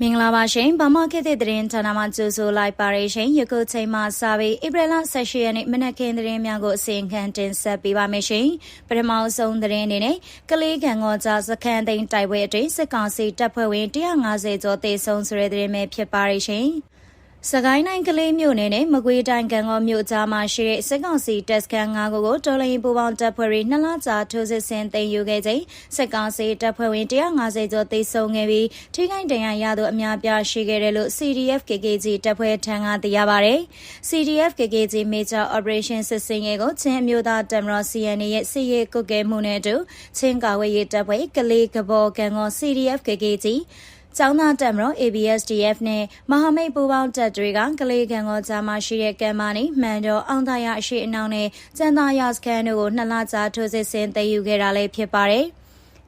မင်္ဂလာပါရှင်ဗမာခေတ်သစ်သတင်းဌာနမှကြိုဆိုလိုက်ပါရရှင်ယခုချိန်မှစပြီးဧပြီလ18ရက်နေ့မနက်ခင်းသတင်းများကိုအစီအခံတင်ဆက်ပေးပါမယ်ရှင်ပထမဆုံးသတင်းအနေနဲ့ကလေးကံကောကြားစခန်းသိမ်းတိုက်ပွဲအတွင်းစစ်ကောင်စီတပ်ဖွဲ့ဝင်150ကျော်တေဆုံးဆိုတဲ့သတင်းပဲဖြစ်ပါရရှင် စကိုင်းတိုင်းကလေးမြို့နယ်နဲ့မကွေးတိုင်းကံကောမြို့ကြားမှာရှိတဲ့စစ်ကောင်စီတပ်စခန်း၅ခုကိုတော်လိုင်းပူပေါင်းတပ်ဖွဲ့တွေနှစ်လကြာထိုးစစ်ဆင်သိမ်းယူခဲ့ချိန်စစ်ကောင်စီတပ်ဖွဲ့ဝင်150ကျော်သေဆုံးခဲ့ပြီးထိခိုက်ဒဏ်ရာရသူအများပြားရှိခဲ့တယ်လို့ CDF KKG တပ်ဖွဲ့ထံကသိရပါဗျ။ CDF KKG Major Operation စစ်စင်ရေးကိုချင်းအမျိုးသားတမတော် CNA ရဲ့စစ်ရေးကုတ်ကဲမှုနဲ့အတူချင်းကာဝေးရေးတပ်ဖွဲ့ကလေးကဘောကံကော CDF KKG ကျောင်းသားတက်မတော် ABSDF နဲ့မဟာမိတ်ပူးပေါင်းတပ်တွေကကလေးကံကောကြားမှာရှိတဲ့ကံမာနီမှန်တော်အောင်သာရအရှိအနောက်နဲ့ကျန်သာရစခန်းတို့ကိုနှစ်လကြာထိုးစစ်ဆင်သိမ်းယူခဲ့တာလည်းဖြစ်ပါတယ်။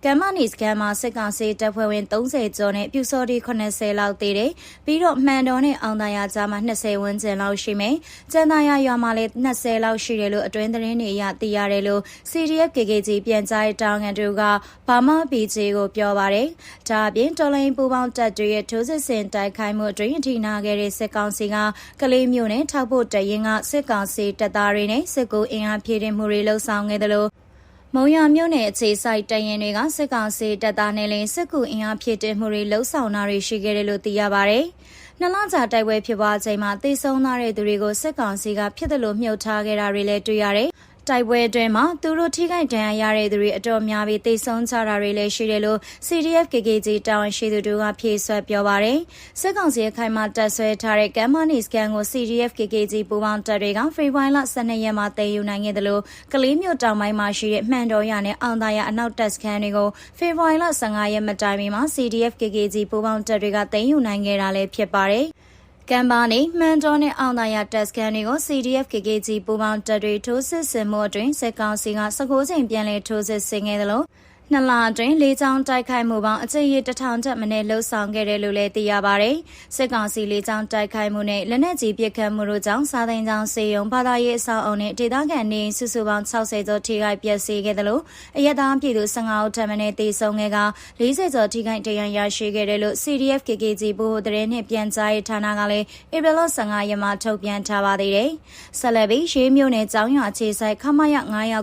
ကမ်မနီစကန်မှာစစ်ကောင်စီတပ်ဖွဲ့ဝင်30ကျော်နဲ့ပြူစော်ဒီ80လောက်သေးတယ်ပြီးတော့မှန်တော်နဲ့အောင်သာယာကြားမှာ20ဝန်းကျင်လောက်ရှိမယ်ကျန်သာယာရွာမှာလည်း20လောက်ရှိတယ်လို့အတွင်းသတင်းတွေအရသိရတယ်လို့ CDF KKG ပြန်ကြားရေးတာဝန်တို့ကဘာမ BJ ကိုပြောပါတယ်ဒါအပြင်တော်လိုင်းပူပေါင်းတပ်တွေရဲ့ထိုးစစ်ဆင်တိုက်ခိုက်မှုအတွင်းအထိနာခဲ့တဲ့စစ်ကောင်စီကကလေးမျိုးနဲ့ထောက်ဖို့တရင်ကစစ်ကောင်စီတပ်သားတွေနဲ့စစ်ကူအင်အားဖြည့်တင်မှုတွေလှုပ်ဆောင်ခဲ့တယ်လို့ မုံရမြို့နယ်အခြေစိုက်တရင်တွေကစစ်ကောင်စီတပ်သားနဲ့လင်းစစ်ကူအင်အားဖြစ်တဲ့မှုတွေလှုံ့ဆော်တာတွေရှိခဲ့တယ်လို့သိရပါဗျ။နှစ်လကြာတိုက်ပွဲဖြစ်ပွားချိန်မှာတေဆုံးသားတဲ့သူတွေကိုစစ်ကောင်စီကဖြစ်တယ်လို့မြှုပ်ထားခဲ့တာတွေလည်းတွေ့ရတယ်။ တိုက်ပွဲအတွင်းမှာသူတို့ထိခိုက်ဒဏ်ရာရတဲ့သူတွေအတော်များပြီးတိတ်ဆုံးကြတာတွေလည်းရှိတယ်လို့ CDF KKG တာဝန်ရှိသူတို့ကဖြေဆွဲပြောပါတယ်။စစ်ကောင်စီအခိုင်အမာတပ်ဆွဲထားတဲ့ကမ်မနီစကန်ကို CDF KKG ပူးပေါင်းတပ်တွေကဖေဖော်ဝါရီလ12ရက်မှာတည်ယူနိုင်ခဲ့တယ်လို့ကလေးမြို့တောင်ပိုင်းမှာရှိတဲ့မှန်တော်ရနဲ့အောင်သာရအနောက်တပ်စခန်းတွေကိုဖေဖော်ဝါရီလ15ရက်မတိုင်မီမှာ CDF KKG ပူးပေါင်းတပ်တွေကတည်ယူနိုင်ခဲ့တာလည်းဖြစ်ပါတယ်။ ကမ်ဘာနေမှန်တော်နဲ့အောင်သာရတက်စကန်တွေကို CDF KKG ပူးပေါင်းတပ်တွေထိုးစစ်ဆင်မှုအတွင်းစစ်ကောင်စီက19ချိန်ပြန်လည်ထိုးစစ်ဆင်ခဲ့တယ်လို့ နှစ်လအတွင်းလေးချောင်းတိုက်ခိုက်မှုပေါင်းအကြိမ်ရတထောင်တက်မနဲ့လှုပ်ဆောင်ခဲ့တယ်လို့လည်းသိရပါဗျ။စစ်ကောင်စီလေးချောင်းတိုက်ခိုက်မှုနဲ့လက်နက်ကြီးပစ်ခတ်မှုတို့ကြောင့်စားသိန်းချောင်းစေယုံဘာသာရေးအဆောက်အုံနဲ့ဒေသခံနေစုစုပေါင်း60ကျော်ထိခိုက်ပျက်စီးခဲ့တယ်လို့အရသာပြည်သူ15ဦးထပ်မနဲ့တေဆုံးခဲ့က40ကျော်ထိခိုက်တရားရရှိခဲ့တယ်လို့ CDF KKG ဘို့တရင်နှင့်ပြန်ကြားရေးဌာနကလည်းဧပြီလ15ရက်မှာထုတ်ပြန်ထားပါသေးတယ်။ဆက်လက်ပြီးရေးမြို့နယ်ကျောင်းရွာခြေဆိုင်ခမရ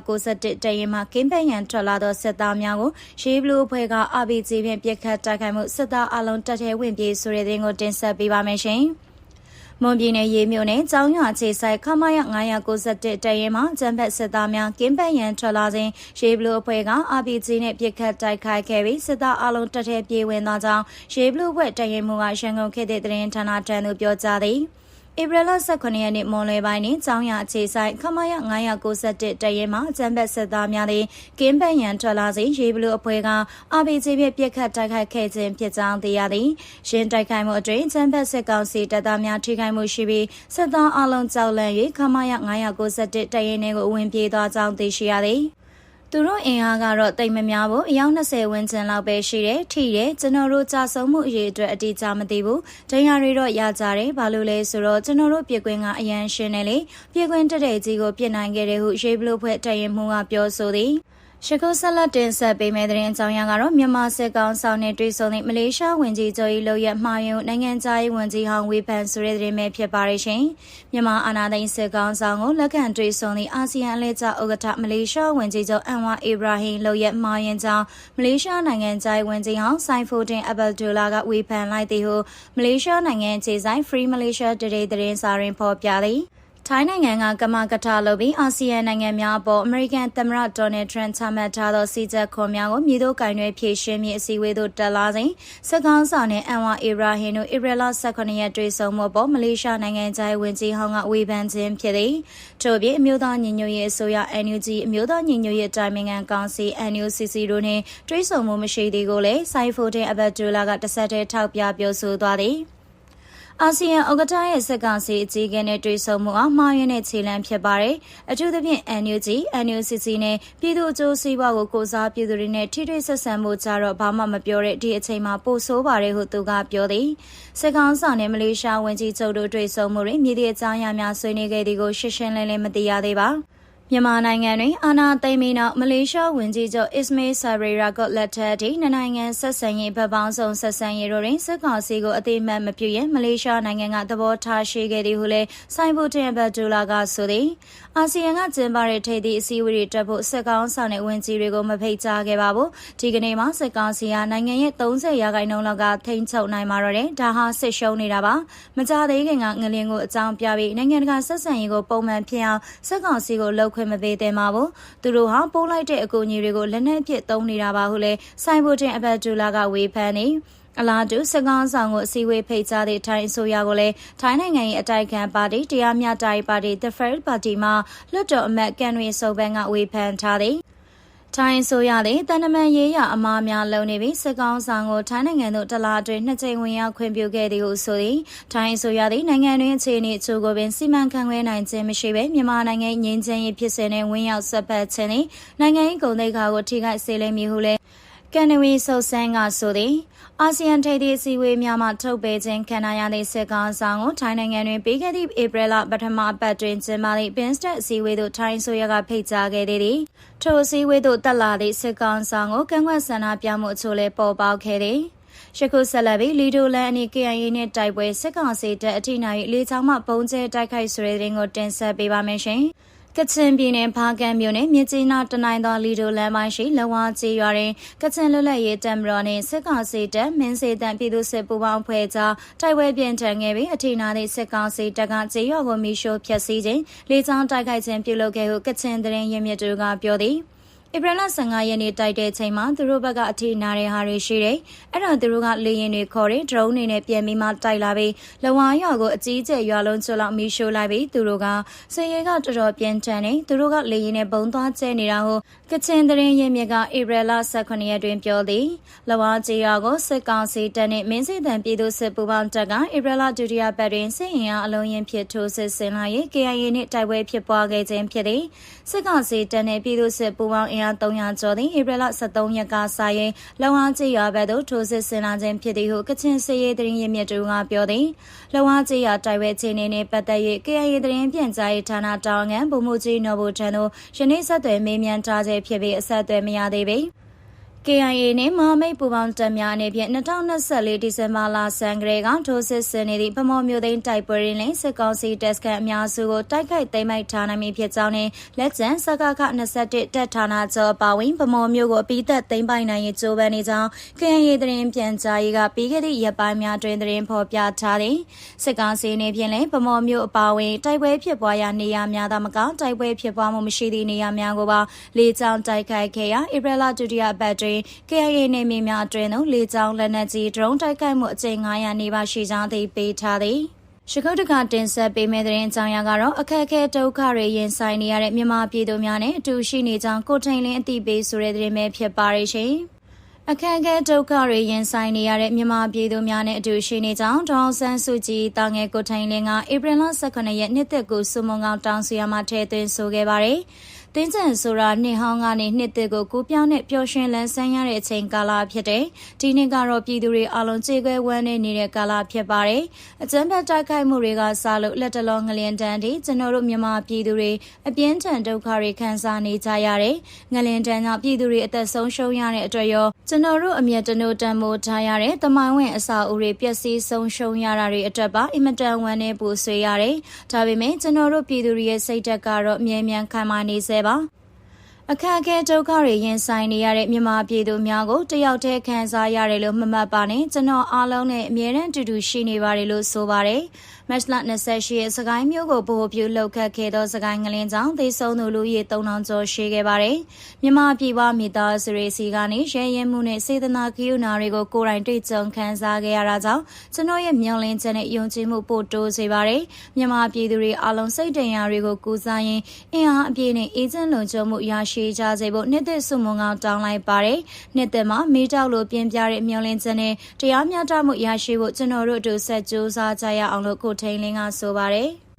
991တရင်မှာကင်းပန်းရန်ထွက်လာသောစစ်သားများများကိုရေးဘလူးအဖွဲ့က RPG ဖြင့်ပြစ်ခတ်တိုက်ခိုက်မှုစစ်သားအလုံးတက်ထဲဝင်ပြေးဆိုတဲ့တဲ့ကိုတင်ဆက်ပေးပါမယ်ရှင်။မွန်ပြည်နယ်ရေမြို့နယ်ကျောင်းရွာခြေဆိုင်ခမရ991တရဲမှာကျန်းဖက်စစ်သားများကင်းပတ်ရန်ထွက်လာစဉ်ရေဘလူးအဖွဲ့က RPG နဲ့ပြစ်ခတ်တိုက်ခိုက်ခဲ့ပြီးစစ်သားအလုံးတက်ထဲပြေးဝင်သောကြောင့်ရေဘလူးအဖွဲ့တရဲမှုကရန်ကုန်ခေတ်တဲ့သတင်းဌာနတန်းသို့ပြောကြားသည်။ ဧပြီလ18ရက်နေ့မွန်လွယ်ပိုင်းတွင်ကျောင်းရအခြေဆိုင်ခမရ991တရဲမှအကြမ်းဖက်စစ်သားများသည်ကင်းပန်ရန်ထွက်လာစဉ်ရေဘလူအဖွဲ့က RPG ဖြင့်ပြစ်ခတ်တိုက်ခိုက်ခဲ့ခြင်းဖြစ်ကြောင်းသိရသည်။ရှင်းတိုက်ခိုက်မှုအတွင်းအကြမ်းဖက်စစ်ကောင်စီတပ်သားများထိခိုက်မှုရှိပြီးစစ်သားအလုံးကြောက်လန့်၍ခမရ991တရဲနှင့်ကိုဝင်ပြေးသွားကြောင်းသိရှိရသည်။ သူတို့အင်အားကတော့တိတ်မများဘူးအယောက်20ဝန်းကျင်လောက်ပဲရှိတယ်ထိတယ်ကျွန်တော်တို့ကြာဆုံးမှုအရေးအတွက်အတိအကျမသိဘူးဒဏ်ရာတွေတော့ရကြတယ်ဘာလို့လဲဆိုတော့ကျွန်တော်တို့ပြည်ကွင်းကအရန်ရှင်းတယ်လေပြည်ကွင်းတက်တဲ့ကြီးကိုပြစ်နိုင်ခဲ့တယ်ဟုရေဘလို့ဖွဲ့တရင်မှုကပြောဆိုသည် ရှကုဆက်လက်တင်ဆက်ပေးမယ့်သတင်းအကြောင်းအရာကတော့မြန်မာစစ်ကောင်ဆောင်နဲ့တွေ့ဆုံတဲ့မလေးရှားဝန်ကြီးချုပ်၏လုပ်ရမှားယွန်းနိုင်ငံသားရေးဝန်ကြီးဟောင်းဝေဖန်ဆိုတဲ့သတင်းပဲဖြစ်ပါရရှင်။မြန်မာအာဏာသိမ်းစစ်ကောင်ဆောင်ကိုလက်ခံတွေ့ဆုံသည့်အာဆီယံအလဲကျဥက္ကဋ္ဌမလေးရှားဝန်ကြီးချုပ်အန်ဝါအီဘရာဟင်လုပ်ရမှားယွန်းကြောင်းမလေးရှားနိုင်ငံသားရေးဝန်ကြီးဟောင်းဆိုင်ဖိုတင်အဘယ်ဒူလာကဝေဖန်လိုက်သည်ဟုမလေးရှားနိုင်ငံခြေဆိုင် Free Malaysia Today သတင်းစာရင်းဖော်ပြသည်။ ထိုင်းနိုင်ငံကကမကထလုပ်ပြီးအာဆီယံနိုင်ငံများအပေါ်အမေရိကန်သမ္မတဒေါ်နယ်ထရန့်ချမှတ်ထားသောစီချက်ခွန်များကိုမြေတို့ကင်တွေဖြည့်ရှင်းပြီးအစည်းအဝေးသို့တက်လာစဉ်စကောင်းဆောင်နဲ့အန်ဝါအီဘရာဟင်တို့ဧပြီလ18ရက်တွေ့ဆုံမှုပေါ်မလေးရှားနိုင်ငံသားဝန်ကြီးဟောင်းကဝေဖန်ခြင်းဖြစ်သည်ထို့ပြင်အမျိုးသားညီညွတ်ရေးအစိုးရ NUG အမျိုးသားညီညွတ်ရေးတိုင်ပင်ခံကောင်စီ NUCC တို့နှင့်တွေ့ဆုံမှုမရှိသေးကိုလည်းဆိုင်ဖိုတင်အဘတ်ဒူလာကတဆက်တည်းထောက်ပြပြောဆိုသွားသည် အာဆီယံဥက္ကဋ္ဌရဲ့စက်ကောင်စီအကြီးအကဲနဲ့တွေ့ဆုံမှုအောင်မှားယွင်းတဲ့ခြေလှမ်းဖြစ်ပါတယ်။အထူးသဖြင့် NUG, NUCC နဲ့ပြည်သူ့အကျိုးစီးပွားကိုကိုစားပြည်သူတွေနဲ့ထိတွေ့ဆက်ဆံမှုကြတော့ဘာမှမပြောတဲ့ဒီအချိန်မှာပိုဆိုးပါတယ်ဟုသူကပြောသည်။စက်ကောင်ဆောင်နဲ့မလေးရှားဝန်ကြီးချုပ်တို့တွေ့ဆုံမှုတွင်မြေဒီအကြောင်းအရာများဆွေးနွေးခဲ့သည်ကိုရှင်းရှင်းလင်းလင်းမသိရသေးပါ။မ မြန်မာနိုင်ငံတွင်အာဏာသိမ်းပြီးနောက်မလေးရှားဝန်ကြီးချုပ်အစ္စမေးဆာရီရာကလက်ထက်ထိနှစ်နိုင်ငံဆက်ဆံရေးဗပောင်းဆောင်ဆက်ဆံရေးတို့တွင်စစ်ကောင်စီကိုအသိမှတ်မပြုရင်မလေးရှားနိုင်ငံကသဘောထားရှိခဲ့သည်ဟုလည်းဆိုင်ဘူတင်ဘတ်ဒူလာကဆိုသည်အာဆီယံကကျင်းပတဲ့ထိပ်သီးအစည်းအဝေးတွေတက်ဖို့စစ်ကောင်ဆောင်တဲ့ဝန်ကြီးတွေကိုမဖိတ်ကြားခဲ့ပါဘူးဒီကနေ့မှစစ်ကောင်စီဟာနိုင်ငံရဲ့30ရာခိုင်နှုန်းလောက်ကထိန်းချုပ်နိုင်မှာတော့တယ်ဒါဟာစစ်ရှုံးနေတာပါမကြသေးခင်ကငလင်ကိုအကြောင်းပြပြီးနိုင်ငံတကာဆက်ဆံရေးကိုပုံမှန်ဖြစ်အောင်စစ်ကောင်စီကိုလှုပ်ခွင့်မပေးသင့်ပါဘူးသူတို့ဟာပိုးလိုက်တဲ့အကူအညီတွေကိုလက်နက်အဖြစ်သုံးနေတာပါဟုလည်းဆိုင်ဘူတင်အဘတ်ဒူလာကဝေဖန်နေအလားတူစကောင်းဆောင်ကိုအစည်းအဝေးဖိတ်ကြားတဲ့ထိုင်းအစိုးရကိုလည်းထိုင်းနိုင်ငံရဲ့အတိုက်ခံပါတီတရားမျှတရေးပါတီ The Fair Party မှလွှတ်တော်အမတ်ကန်ရီဆိုဘန်ကဝေဖန်ထားသည် ထိုင်းဆိုရတဲ့တန်တမန်ရေးရအမားများလုံနေပြီးစစ်ကောင်ဆောင်ကိုထိုင်းနိုင်ငံသို့တလားအတွင်းနှစ်ကြိမ်ဝင်ရောက်ခွင့်ပြုခဲ့သည်ဟုဆိုသည်ထိုင်းဆိုရတဲ့နိုင်ငံတွင်အခြေအနေအချို့ကိုပင်စီမံခန့်ခွဲနိုင်ခြင်းမရှိဘဲမြန်မာနိုင်ငံငြိမ်းချမ်းရေးဖြစ်စဉ်နဲ့ဝင်ရောက်ဆက်ပတ်ခြင်းနှင့်နိုင်ငံရေးကုန်သိက္ခာကိုထိခိုက်စေလိမ့်မည်ဟုလည်းကန်နဝီဆိုဆန်ကဆိုသည် အာဆီယံထိပ်သီးအစည်းအဝေးများမှထုတ်ပေးခြင်းခံရသည့်စစ်ကောင်ဆောင်ကိုထိုင်းနိုင်ငံတွင်ပြီးခဲ့သည့်ဧပြီလပထမပတ်တွင်ကျင်းပသည့် Binstat အစည်းအဝေးသို့ထိုင်းဆိုရကဖိတ်ကြားခဲ့သည်။ထိုအစည်းအဝေးသို့တက်လာသည့်စစ်ကောင်ဆောင်ကိုကန့်ကွက်ဆန္ဒပြမှုအချို့လည်းပေါ်ပေါက်ခဲ့သည်။ယခုဆက်လက်ပြီးလီဒိုလန်အနီ KIA နဲ့တိုက်ပွဲစစ်ကောင်စီတပ်အထိနာ၍လေချောင်းမှပုံကျဲတိုက်ခိုက်ဆိုတဲ့တဲ့ကိုတင်ဆက်ပေးပါမယ်ရှင်။ ကချင်ပြည်နယ်ဖားကန့်မြို့နယ်မြစ်ကြီးနားတနိုင်းသောလီဒိုလမ်းပိုင်းရှိလဝါကျေးရွာတွင်ကချင်လွတ်လပ်ရေးတပ်မတော်နှင့်စစ်ကောင်စီတပ်မင်းစေတံပြည်သူ့စစ်ပူးပေါင်းဖွဲ့ကြားတိုက်ပွဲပြင်းထန်ခဲ့ပြီးအထိနာသည့်စစ်ကောင်စီတပ်ကကျေးရွာကိုမိရှို့ဖျက်ဆီးခြင်းလေကြောင်းတိုက်ခိုက်ခြင်းပြုလုပ်ခဲ့ဟုကချင်သတင်းရင်းမြစ်တို့ကပြောသည်။ ဧပြီလ15ရက်နေ့တိုက်တဲ့ချိန်မှာသူတို့ဘက်ကအထိနာတဲ့ဟာတွေရှိတယ်။အဲ့တော့သူတို့ကလေရင်တွေခေါ်တယ်ဒရုန်းတွေနဲ့ပြန်ပြီးမှတိုက်လာပြီးလဝါရွာကိုအကြီးကျယ်ရွာလုံးကျွလောက်မီးရှို့လိုက်ပြီးသူတို့ကစည်ရဲကတော်တော်ပြင်းထန်နေသူတို့ကလေရင်နဲ့ဘုံသွားကျဲနေတာကိုကချင်သတင်းရင်းမြစ်ကဧပြီလ18ရက်တွင်ပြောသည်လဝါကျေးရွာကိုစစ်ကောင်စီတပ်နှင့်မင်းစစ်တံပြည်သူစစ်ပူးပေါင်းတပ်ကဧပြီလဒုတိယပတ်တွင်စစ်ရင်အားအလုံးရင်ဖြစ်ထိုးစစ်ဆင်လာ၍ KIA နှင့်တိုက်ပွဲဖြစ်ပွားခဲ့ခြင်းဖြစ်သည်စစ်ကောင်စီတပ်နှင့်ပြည်သူစစ်ပူးပေါင်းအင်အား300ကျော်သည်ဧပြီလ23ရက်ကစရင်လောဝါကျေးရွာဘက်သို့ထိုးစစ်ဆင်လာခြင်းဖြစ်သည်ဟုကချင်စစ်ရေးသတင်းရင်းမြစ်တို့ကပြောသည်လောဝါကျေးရွာတိုက်ပွဲခြေနေနှင့်ပတ်သက်၍ KIA သတင်းပြန်ကြားရေးဌာနတာဝန်ခံဗိုလ်မှူးကြီးနော်ဘူထံသို့ယနေ့ဆက်သွယ်မေးမြန်းထားခြင်းဖြစ်ပြီးအဆက်အသွယ်မရသေးပေ။ KIA နဲ့မဟာမိတ်ပူပေါင်းတပ်များအနေဖြင့်2024ဒီဇင်ဘာလဆန်းကလေးကထိုးစစ်ဆင်နေသည့်ဗမော်မျိုးသိန်းတိုက်ပွဲရင်းနဲ့စစ်ကောင်စီတပ်စခန်းအများစုကိုတိုက်ခိုက်သိမ်းပိုက်ထားနိုင်ပြီဖြစ်ကြောင်းနဲ့လက်ကျန်စကခ21တပ်ဌာနကျော်ပါဝင်ဗမော်မျိုးကိုအပိသက်သိမ်းပိုက်နိုင်ရေးကြိုးပမ်းနေကြောင်း KIA သတင်းပြန်ကြားရေးကပြီးခဲ့သည့်ရက်ပိုင်းများတွင်သတင်းဖော်ပြထားသည်စစ်ကောင်စီအနေဖြင့်လည်းဗမော်မျိုးအပါအဝင်တိုက်ပွဲဖြစ်ပွားရာနေရာများသာမကတိုက်ပွဲဖြစ်ပွားမှုမရှိသည့်နေရာများကိုပါလေကြောင်းတိုက်ခိုက်ခဲ့ရာဧပြီလဒုတိယပတ်တွင်တွင် KIA နယ်မြေများအတွင်းသို့လေကြောင်းလက်နက်ကြီးဒရုန်းတိုက်ခိုက်မှုအကြိမ်900နီးပါးရှိကြောင်းသိပေးထားသည်ရှကုတ်တကတင်ဆက်ပေးမယ့်သတင်းအကြောင်းအရာကတော့အခက်အခဲဒုက္ခတွေရင်ဆိုင်နေရတဲ့မြန်မာပြည်သူများနဲ့အတူရှိနေကြောင်းကိုထိန်လင်းအသိပေးဆိုတဲ့သတင်းပဲဖြစ်ပါရဲ့ရှင်။အခက်အခဲဒုက္ခတွေရင်ဆိုင်နေရတဲ့မြန်မာပြည်သူများနဲ့အတူရှိနေကြောင်းဒေါအောင်ဆန်းစုကြည်တာငယ်ကိုထိုင်လင်းကဧပြီလ18ရက်နေ့သက်ကိုစုမုံကောင်တောင်းဆိုရမှာထည့်သွင်းဆိုခဲ့ပါတယ်။ တင်းကျန်ဆိုတာနှစ်ဟောင်းကနေနှစ်သစ်ကိုကူးပြောင်းနဲ့ပျော်ရွှင်လန်းဆန်းရတဲ့အချိန်ကာလဖြစ်တယ်။ဒီနှစ်ကတော့ပြည်သူတွေအလုံးကြေကွဲဝမ်းနေနေတဲ့ကာလဖြစ်ပါတယ်။အကြမ်းဖက်တိုက်ခိုက်မှုတွေကစလို့လက်တလောငလျင်တန်းတီကျွန်တော်တို့မြန်မာပြည်သူတွေအပြင်းထန်ဒုက္ခတွေခံစားနေကြရတယ်။ငလျင်တန်းကြောင့်ပြည်သူတွေအသက်ဆုံးရှုံးရတဲ့အတွက်ရောကျွန်တော်တို့အမျက်တနိုးတန်မိုးထားရတဲ့တမိုင်းဝင်အစာအုပ်တွေပျက်စီးဆုံးရှုံးရတာတွေအတွက်ပါအင်မတန်ဝမ်းနေပူဆွေးရတယ်။ဒါပေမဲ့ကျွန်တော်တို့ပြည်သူတွေရဲ့စိတ်ဓာတ်ကတော့အမြဲတမ်းခံမာနေစေပါ အခက်အခဲဒုက္ခတွေရင်ဆိုင်နေရတဲ့မြန်မာပြည်သူများကိုတယောက်တည်းခံစားရတယ်လို့မမှတ်ပါနဲ့ကျွန်တော်အားလုံးနဲ့အမြဲတမ်းတူတူရှိနေပါတယ်လို့ဆိုပါတယ်။မတ်လ28ရက်စကိုင်းမြို့ကိုဗဟိုပြုလှုပ်ခတ်ခဲ့သောစကိုင်းငလင်းကြောင့်သေဆုံးသူလူရေ3000ကျော်ရှိခဲ့ပါတယ်။မြန်မာပြည်ပမိသားစုတွေစီကနေရဲရဲမှုနဲ့စေတနာကိယူနာတွေကိုကိုယ်တိုင်တွေ့ကြုံခံစားခဲ့ရတာကြောင့်ကျွန်တော်ရဲ့မျှော်လင့်ချက်နဲ့ယုံကြည်မှုပိုတိုးစေပါတယ်။မြန်မာပြည်သူတွေအလုံးစိတ်တရာတွေကိုကူစားရင်အင်အားအပြည့်နဲ့အေဂျင့်လုံခြုံမှုရရှိကြစေဖို့နှစ်သက်စုမုံကောင်တောင်းလိုက်ပါတယ်။နှစ်သက်မှာမိတောက်လိုပြင်ပြတဲ့မျှော်လင့်ချက်နဲ့တရားမျှတမှုရရှိဖို့ကျွန်တော်တို့အတူဆက်ကြိုးစားကြရအောင်လို့ကိုထိန်လင်းကဆိုပါတယ်။